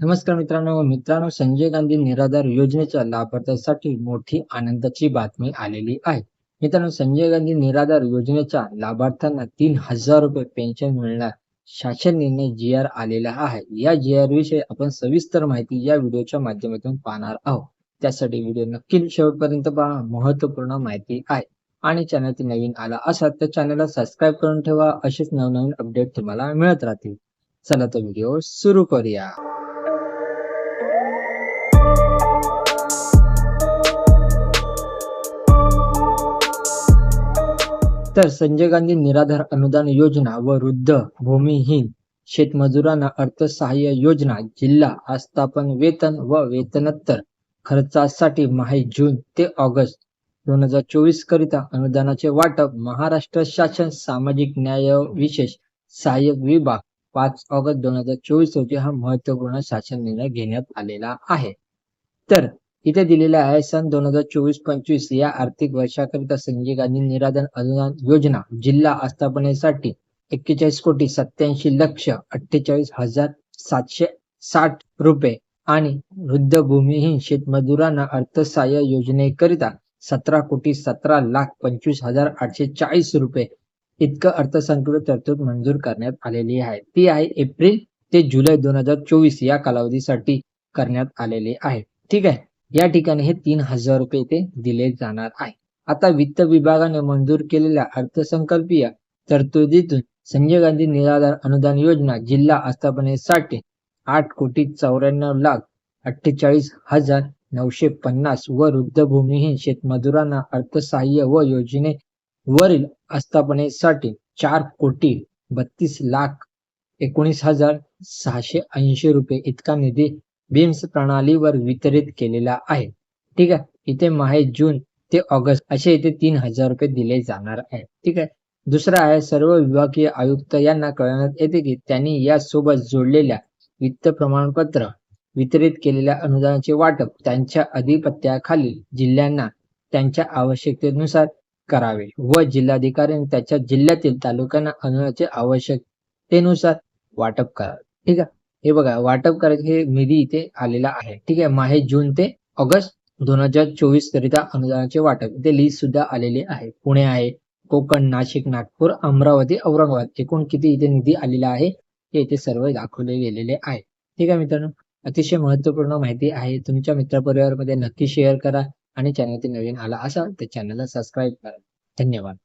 नमस्कार मित्रांनो मित्रांनो संजय गांधी निराधार योजनेच्या लाभार्थ्यांसाठी मोठी आनंदाची बातमी आलेली आहे. मित्रांनो संजय गांधी निराधार योजनेच्या लाभार्थ्यांना तीन हजार रुपये पेन्शन मिळणार शासन निर्णय जी आर आलेला आहे. या जी आर विषयी आपण सविस्तर माहिती या व्हिडिओच्या माध्यमातून पाहणार आहोत. त्यासाठी व्हिडिओ नक्की शेवटपर्यंत पहा महत्त्वपूर्ण माहिती आहे. आणि चॅनल नवीन आला असाल तर चॅनलला सबस्क्राईब करून ठेवा असेच नवनवीन अपडेट तुम्हाला मिळत राहतील. चला तर व्हिडिओ सुरू करूया. तर संजय गांधी निराधार अनुदान योजना व वृद्ध भूमिहीन शेतमजुरांना अर्थसहाय्य योजना जिल्हा आस्थापन वेतन व वेतनोत्तर खर्चासाठी माही जून ते ऑगस्ट दोन हजार चोवीस करिता अनुदानाचे वाटप महाराष्ट्र शासन सामाजिक न्याय विशेष सहाय्यक विभाग पाच ऑगस्ट दोन हजार चोवीस रोजी हा महत्त्वपूर्ण शासन निर्णय घेण्यात आलेला आहे. तर इथे दिलेलं आहे सन दोन हजार चोवीस पंचवीस या आर्थिक वर्षाकरिता संजय गांधी निराधार अनुदान योजना जिल्हा आस्थापनेसाठी एक्केचाळीस कोटी सत्याऐंशी लक्ष अठ्ठेचाळीस हजार सातशे साठ रुपये आणि वृद्ध भूमिहीन शेतमजुरांना अर्थसहाय्य योजनेकरिता सतरा कोटी सतरा लाख पंचवीस हजार आठशे चाळीस रुपये इतकं अर्थसंकल्प तरतूद मंजूर करण्यात आलेली आहे. ती आहे एप्रिल ते जुलै दोन हजार चोवीस या कालावधीसाठी करण्यात आलेली आहे. ठीक आहे. या ठिकाणी हे तीन हजार रुपये ते दिले जाणार आहे. आता वित्त विभागाने मंजूर केलेल्या अर्थसंकल्पीय तरतुदीतून संजय गांधी निराधार अनुदान योजना जिल्हा आस्थापनेसाठी आठ कोटी चौऱ्याण्णव लाख अठ्ठेचाळीस हजार नऊशे पन्नास व वृद्धभूमीहीन शेतमजुरांना अर्थसहाय्य व योजनेवरील आस्थापनेसाठी चार कोटी बत्तीस लाख एकोणीस हजार सहाशे ऐंशी रुपये इतका निधी बीम्स प्रणालीवर वितरित केलेला आहे. ठीक आहे? इथे माहे जून ते ऑगस्ट असे इथे तीन हजार रुपये दिले जाणार आहे. ठीक आहे? दुसरा आहे सर्व विभागीय आयुक्त यांना कळवण्यात येते की त्यांनी यासोबत जोडलेल्या वित्त प्रमाणपत्र वितरित केलेल्या अनुदानाचे वाटप त्यांच्या अधिपत्याखालील जिल्ह्यांना त्यांच्या आवश्यकतेनुसार करावे व जिल्हाधिकाऱ्यांनी त्याच्या जिल्ह्यातील तालुक्यांना अनुदानाचे आवश्यकतेनुसार वाटप करावे. ठीक आहे? हे बघा वाटप करायचे हे निधी इथे आलेला आहे. ठीक आहे माहे जून ते ऑगस्ट दोन हजार चोवीस करिता अनुदानाचे वाटप. इथे लिस्ट सुद्धा आलेली आहे. पुणे आहे कोकण नाशिक नागपूर अमरावती औरंगाबाद. एकूण किती इथे निधी आलेला आहे हे इथे सर्व दाखवले गेलेले आहे. ठीक आहे मित्रांनो अतिशय महत्त्वपूर्ण माहिती आहे. तुमच्या मित्रपरिवारमध्ये नक्की शेअर करा आणि चॅनल नवीन आला असाल तर चॅनलला सबस्क्राईब करा. धन्यवाद.